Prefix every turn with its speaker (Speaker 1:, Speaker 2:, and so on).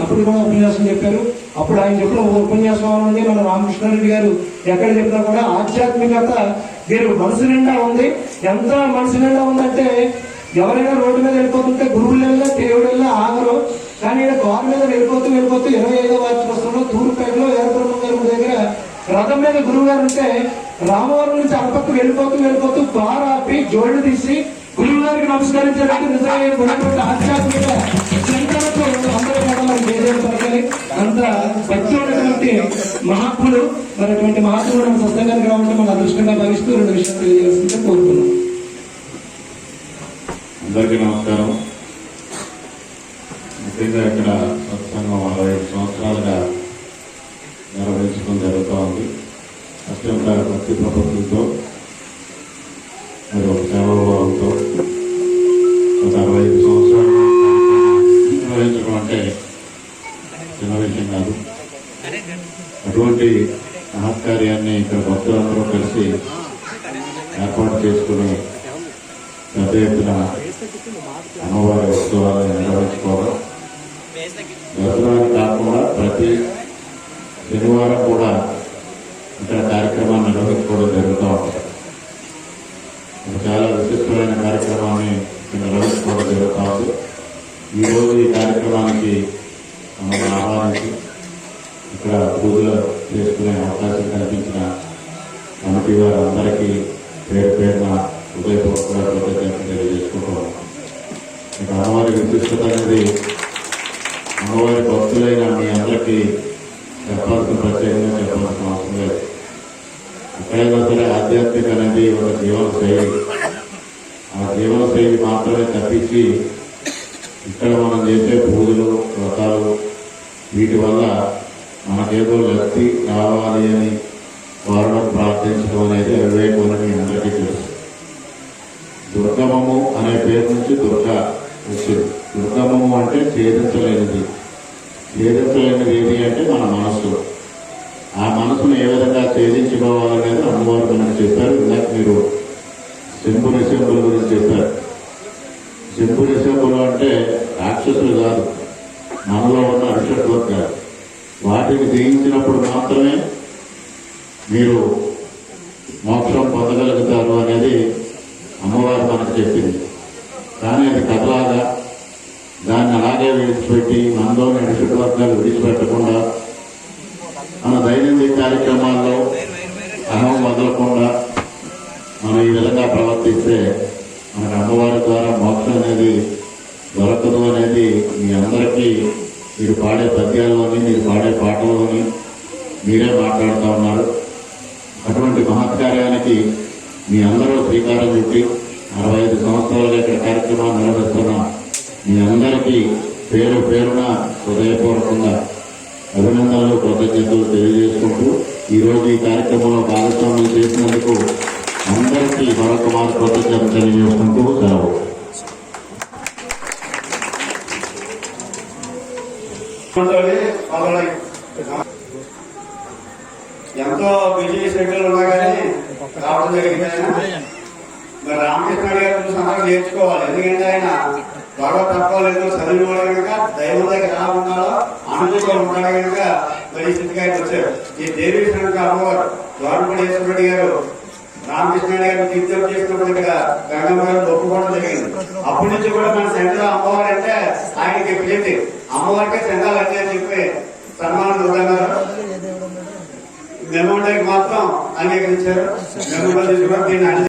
Speaker 1: అప్పుడు కూడా ఉపన్యాసం చెప్పారు. అప్పుడు ఆయన చెప్పిన ఉపన్యాసం నుండి మన రామకృష్ణారెడ్డి గారు ఎక్కడ చెప్పినా కూడా ఆధ్యాత్మికత వీరు. మనసు నిండా ఉంది. ఎంత మనసు నిండా ఉందంటే ఎవరైనా రోడ్డు మీద వెళ్ళిపోతుంటే గురువులు దేవుడెల్లా దేవుడు ఆగరు. కానీ ఇక్కడ కారు మీద వెళ్ళిపోతూ వెళ్ళిపోతూ ఇరవై ఐదో వార్షికోత్సవంలో తూర్పుపేటలో వీరబ్రహ్మ గారి దగ్గర రథం మీద గురువు గారు ఉంటే రామవరం నుంచి అరపక్క వెళ్ళిపోతూ వెళ్ళిపోతూ కారు ఆపి జోళ్ళు తీసి గురువు గారికి నమస్కరించడానికి నిజంగా ఉన్నటువంటి ఆధ్యాత్మిక చింతనతో అందరూ కూడా మరి వేదేలు అంత భక్తి ఉన్నటువంటి మహాత్ములు మరి అటువంటి మహాత్ములు మన సత్సంగానికి రావడం మన అదృష్టంగా భావిస్తూ రెండు విషయాలు తెలియజేస్తుంటే కోరుతున్నాం.
Speaker 2: అందరికీ నమస్కారం. ముఖ్యంగా ఇక్కడ సత్సంగం అరవై ఐదు సంవత్సరాలుగా నిర్వహించడం జరుగుతూ ఉంది అత్యంత భక్తి ప్రపత్తులతో అటువంటి మహత్కార్యాన్ని ఇక్కడ భక్తులందరూ కలిసి ఏర్పాటు చేసుకుని పెద్ద ఎత్తున అమ్మవారి ఉత్సవాలను నిర్వహించుకోవడం. దసరాని కాకుండా ప్రతి శనివారం కూడా ఇక్కడ కార్యక్రమాన్ని నిర్వహించుకోవడం జరుగుతూ ఉంటుంది చాలా విశిష్టమైన కార్యక్రమాన్ని నిర్వహించుకోవడం జరుగుతూ ఉంది. ఈరోజు ఈ కార్యక్రమానికి మమ్మల్ని ఆహ్వానించి ఇక్కడ పూజలు చేసుకునే అవకాశం కల్పించిన కమిటీ వారందరికీ పేరు పేరున హృదయపూర్వకంగా కృతజ్ఞతలు తెలియజేసుకుంటున్నాం. ఇక అమ్మవారి విశిష్టత అనేది అమ్మవారి భక్తులైన మీ అందరికీ చెప్పాల్సిన ప్రత్యేకంగా చెప్పాల్సిన అవసరం లేదు. ఎక్కడైనా సరే ఆధ్యాత్మిక అనేది ఒక జీవన శైలి ఆ జీవన శైలి మాత్రమే తప్పించి ఇక్కడ మనం చేసే పూజలు వ్రతాలు వీటి వల్ల మనకేదో లబ్ధి కావాలి అని వారిలో ప్రార్థించడం అనేది అవివేకం అందరికీ తెలుసు. దుర్గమము అనే పేరు నుంచి దుర్గ వచ్చింది. దుర్గమము అంటే ఛేదించలేనిది. ఛేదించలేనిది ఏది అంటే మన మనస్సు. ఆ మనసును ఏ విధంగా ఛేదించుకోవాలనేది అమ్మవారు మనకు చెప్పారు. ఇందాక మీరు శంభు నిశంభుల గురించి చెప్పారు. శంభు నిశంభులు అంటే రాక్షసులు కాదు. మనలో ఉన్న అరిషత్వర్గాలు వాటిని జయించినప్పుడు మాత్రమే మీరు మోక్షం పొందగలుగుతారు అనేది అమ్మవారు మనకు చెప్పింది. కానీ అది కథలాగా దాన్ని అలాగే విడిచిపెట్టి మనలోని అడిషట్ వర్గాలు విడిచిపెట్టకుండా మన దైనందిక కార్యక్రమాల్లో అహం వదలకుండా మనం ఈ విధంగా ప్రవర్తిస్తే మనకు అమ్మవారి ద్వారా మోక్షం అనేది దొరకదు అనేది మీ అందరికీ మీరు పాడే పద్యాల్లోని మీరు పాడే పాటల్లోని మీరే మాట్లాడుతూ ఉన్నారు. అటువంటి మహత్కార్యానికి మీ అందరూ శ్రీకారం చుట్టి అరవై ఐదు సంవత్సరాలుగా ఇక్కడ కార్యక్రమాన్ని నిర్వహిస్తున్న మీ అందరికీ పేరు పేరున హృదయపూర్వకంగా అభినందనలు కృతజ్ఞతలు తెలియజేసుకుంటూ ఈరోజు ఈ కార్యక్రమంలో భాగస్వామ్యం చేసినందుకు అందరికీ మరొక మారు కృతజ్ఞతలు తెలియజేసుకుంటూ సెలవు.
Speaker 3: ఎంతో బిజీ షెడ్యూల్ ఉన్నా కానీ రావడం జరిగింది ఆయన. మరి రామకృష్ణ గారు చూసి అందరూ నేర్చుకోవాలి. ఎందుకంటే ఆయన త్వరగా గొడవ తప్పలేదు చదివినవాడు కనుక దైవం దగ్గర ఎలా ఉన్నాడో అనుభూతిలో ఉన్నాడు కనుక మరి ఈ స్థితికి ఆయన వచ్చారు. ఈ దేవి కనుక అమ్మవారు ద్వారపడేశ్వరుడు గారు రామకృష్ణ గారు తీర్థం చేసినప్పుడు ఇక్కడ గంగమ్మ గారు ఒప్పుకోవడం జరిగింది. అప్పటి నుంచి కూడా మన సెంటర్ అమ్మవారు అంటే ఆయనకి ప్రీతి. అమ్మవారికే అన్నీ అని చెప్పి సన్మానం ఉన్నారు మెమోండర్కి మాత్రం అంగీకరించారు. తీసుకుని దీన్ని